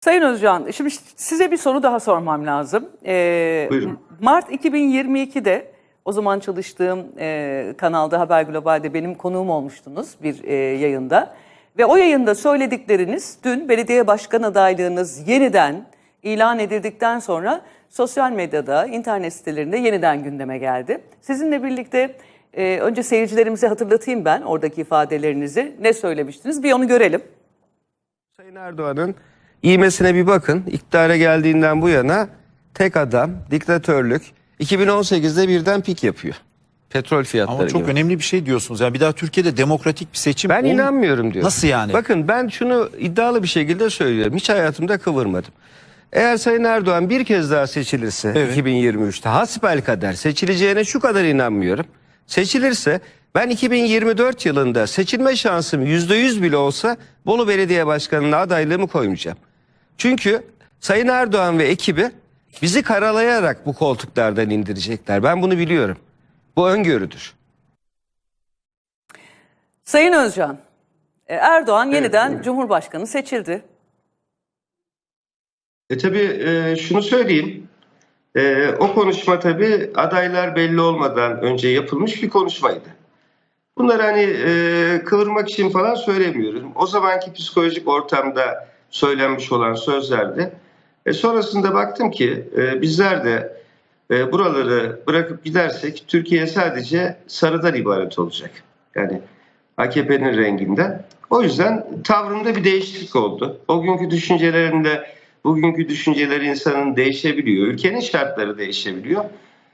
Sayın Özcan, şimdi size bir soru daha sormam lazım. Ee, Buyurun. Mart 2022'de o zaman çalıştığım e, kanalda Haber Global'de benim konuğum olmuştunuz bir e, yayında. Ve o yayında söyledikleriniz dün belediye başkan adaylığınız yeniden ilan edildikten sonra sosyal medyada, internet sitelerinde yeniden gündeme geldi. Sizinle birlikte e, önce seyircilerimize hatırlatayım ben oradaki ifadelerinizi. Ne söylemiştiniz bir onu görelim. Sayın Erdoğan'ın iğmesine bir bakın. İktidara geldiğinden bu yana tek adam, diktatörlük 2018'de birden pik yapıyor. Petrol fiyatları Ama çok gibi. önemli bir şey diyorsunuz. Yani bir daha Türkiye'de demokratik bir seçim Ben ol- inanmıyorum diyor. Nasıl yani? Bakın ben şunu iddialı bir şekilde söylüyorum. Hiç hayatımda kıvırmadım. Eğer Sayın Erdoğan bir kez daha seçilirse Evet. 2023'te hasbel kadar seçileceğine şu kadar inanmıyorum. Seçilirse ben 2024 yılında seçilme şansım %100 bile olsa Bolu Belediye Başkanı'na adaylığımı koymayacağım. Çünkü Sayın Erdoğan ve ekibi bizi karalayarak bu koltuklardan indirecekler. Ben bunu biliyorum. Bu öngörüdür. Sayın Özcan, e, Erdoğan yeniden Cumhurbaşkanı seçildi. E tabii e, şunu söyleyeyim. E, o konuşma tabii adaylar belli olmadan önce yapılmış bir konuşmaydı. Bunları hani e, kıvırmak için falan söylemiyorum. O zamanki psikolojik ortamda söylenmiş olan sözlerdi. E, sonrasında baktım ki e, bizler de e, buraları bırakıp gidersek Türkiye sadece sarıdan ibaret olacak. Yani AKP'nin renginden. O yüzden tavrımda bir değişiklik oldu. O günkü düşüncelerimle bugünkü düşünceleri insanın değişebiliyor. Ülkenin şartları değişebiliyor.